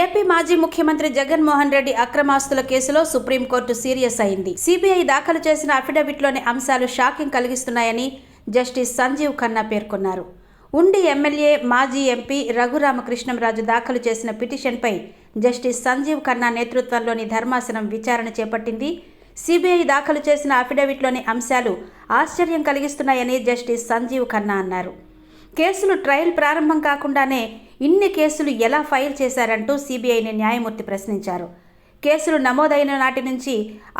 AP మాజీ ముఖ్యమంత్రి జగన్మోహన్ రెడ్డి అక్రమాస్తుల కేసులో సుప్రీంకోర్టు సీరియస్ అయింది. సిబిఐ దాఖలు చేసిన అఫిడవిట్లోని అంశాలు షాకింగ్ కలిగిస్తున్నాయని జస్టిస్ సంజీవ్ ఖన్నా పేర్కొన్నారు. ఉండి ఎమ్మెల్యే మాజీ ఎంపీ రఘురామకృష్ణంరాజు దాఖలు చేసిన పిటిషన్పై జస్టిస్ సంజీవ్ ఖన్నా నేతృత్వంలోని ధర్మాసనం విచారణ చేపట్టింది. సిబిఐ దాఖలు చేసిన అఫిడవిట్లోని అంశాలు ఆశ్చర్యం కలిగిస్తున్నాయని జస్టిస్ సంజీవ్ ఖన్నా అన్నారు. కేసులు ట్రయల్ ప్రారంభం కాకుండానే ఇన్ని కేసులు ఎలా ఫైల్ చేశారంటూ సిబిఐని న్యాయమూర్తి ప్రశ్నించారు. కేసులు నమోదైన నాటి నుంచి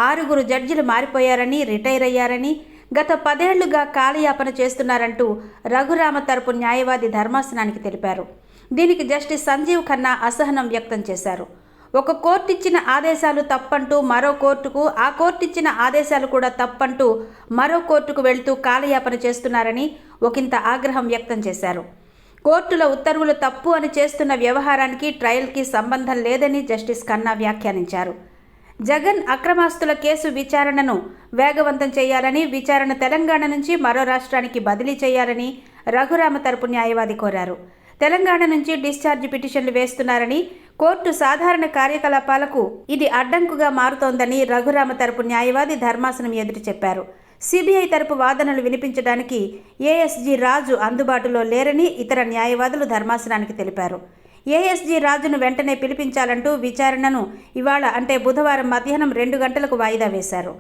ఆరుగురు జడ్జిలు మారిపోయారని రిటైర్ అయ్యారని గత పదేళ్ళుగా కాలయాపన చేస్తున్నారంటూ రఘురామ తరపు న్యాయవాది ధర్మాసనానికి తెలిపారు. దీనికి జస్టిస్ సంజీవ్ ఖన్నా అసహనం వ్యక్తం చేశారు. ఒక కోర్టు ఇచ్చిన ఆదేశాలు తప్పంటూ మరో కోర్టుకు ఆ కోర్టు ఇచ్చిన ఆదేశాలు కూడా తప్పంటూ మరో కోర్టుకు వెళ్తూ కాలయాపన చేస్తున్నారని ఒకంత ఆగ్రహం వ్యక్తం చేశారు. కోర్టుల ఉత్తర్వులు తప్పు అని చేస్తున్న వ్యవహారానికి ట్రయల్కి సంబంధం లేదని జస్టిస్ ఖన్నా వ్యాఖ్యానించారు. జగన్ అక్రమాస్తుల కేసు విచారణను వేగవంతం చేయాలని విచారణ తెలంగాణ నుంచి మరో రాష్ట్రానికి బదిలీ చేయాలని రఘురామ తరపు న్యాయవాది కోరారు. తెలంగాణ నుంచి డిశ్చార్జ్ పిటిషన్లు వేస్తున్నారని కోర్టు సాధారణ కార్యకలాపాలకు ఇది అడ్డంకుగా మారుతోందని రఘురామ తరపు న్యాయవాది ధర్మాసనం ఎదురు చెప్పారు. సిబిఐ తరపు వాదనలు వినిపించడానికి ఏఎస్జీ రాజు అందుబాటులో లేరని ఇతర న్యాయవాదులు ధర్మాసనానికి తెలిపారు. ఏఎస్జీ రాజును వెంటనే పిలిపించాలంటూ విచారణను ఇవాళ అంటే బుధవారం మధ్యాహ్నం రెండు గంటలకు వాయిదా వేశారు.